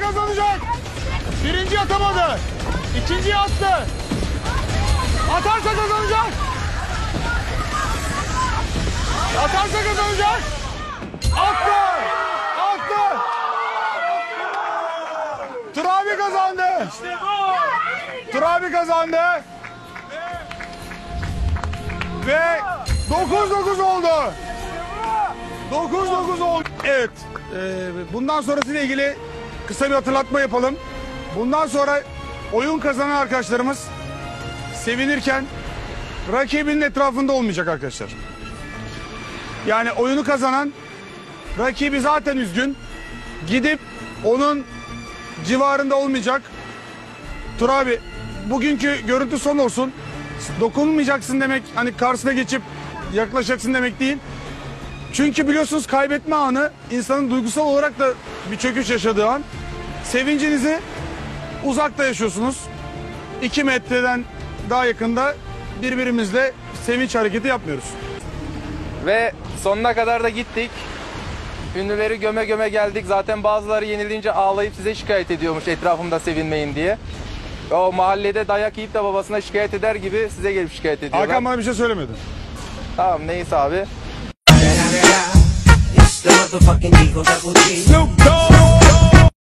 kazanacak. Birinci atamadı. İkinciyi attı. Atarsa kazanacak. Atarsa kazanacak. Attı. Attı. Turabi kazandı. Turabi kazandı. Ve 9-9 oldu. 9-9 oldu. Evet. e, bundan sonrasıyla ilgili kısa bir hatırlatma yapalım. Bundan sonra oyun kazanan arkadaşlarımız sevinirken rakibinin etrafında olmayacak arkadaşlar. Yani oyunu kazanan rakibi zaten üzgün. Gidip onun civarında olmayacak. Tur abi bugünkü görüntü son olsun. Dokunmayacaksın demek hani karşısına geçip yaklaşacaksın demek değil. Çünkü biliyorsunuz kaybetme anı insanın duygusal olarak da bir çöküş yaşadığı an. Sevincinizi uzakta yaşıyorsunuz. 2 metreden daha yakında birbirimizle sevinç hareketi yapmıyoruz. Ve sonuna kadar da gittik. Ünlüleri göme göme geldik. Zaten bazıları yenilince ağlayıp size şikayet ediyormuş etrafımda sevinmeyin diye. O mahallede dayak yiyip de babasına şikayet eder gibi size gelip şikayet ediyorlar. Hakan bana bir şey söylemedi. Tamam neyse abi. Snoop Dogg!